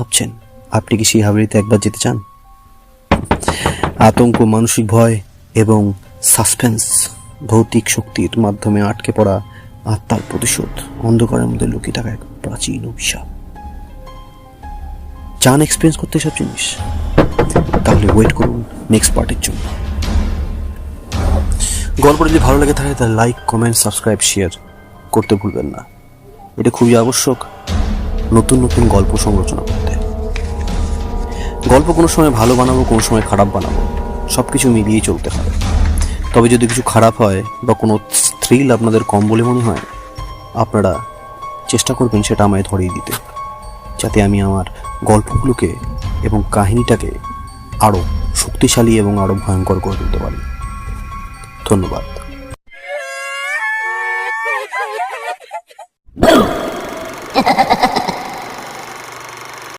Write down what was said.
ভাবছেন? আপনি কি সেই হাবড়িতে একবার যেতে চান? আতঙ্ক, মানসিক ভয় এবং সাসপেন্স, ভৌতিক শক্তির মাধ্যমে আটকে পড়া আত্মার প্রতিশোধ, অন্ধকারের মধ্যে লুকিয়ে থাকা এক প্রাচীন অভিশাপ। চান এক্সপিরিয়েন্স করতে সব জিনিস? তাহলে ওয়েট করুন নেক্সট পার্টের জন্য। গল্পটা যদি ভালো লাগে থাকে, তাহলে লাইক কমেন্ট সাবস্ক্রাইব শেয়ার করতে ভুলবেন না। এটা খুবই আবশ্যক। নতুন নতুন গল্প সংরচনা করতে। গল্প কোনো সময় ভালো বানাবো, কোনো সময় খারাপ বানাবো সব কিছু মিলিয়েই চলতে হবে। তবে যদি কিছু খারাপ হয় বা কোনো থ্রিল আপনাদের কম বলে মনে হয়, আপনারা চেষ্টা করবেন সেটা আমায় ধরিয়ে দিতে, যাতে আমি আমার গল্পগুলোকে এবং কাহিনীটাকে আরও শক্তিশালী এবং আরও ভয়ঙ্কর করে তুলতে পারি। ধন্যবাদ।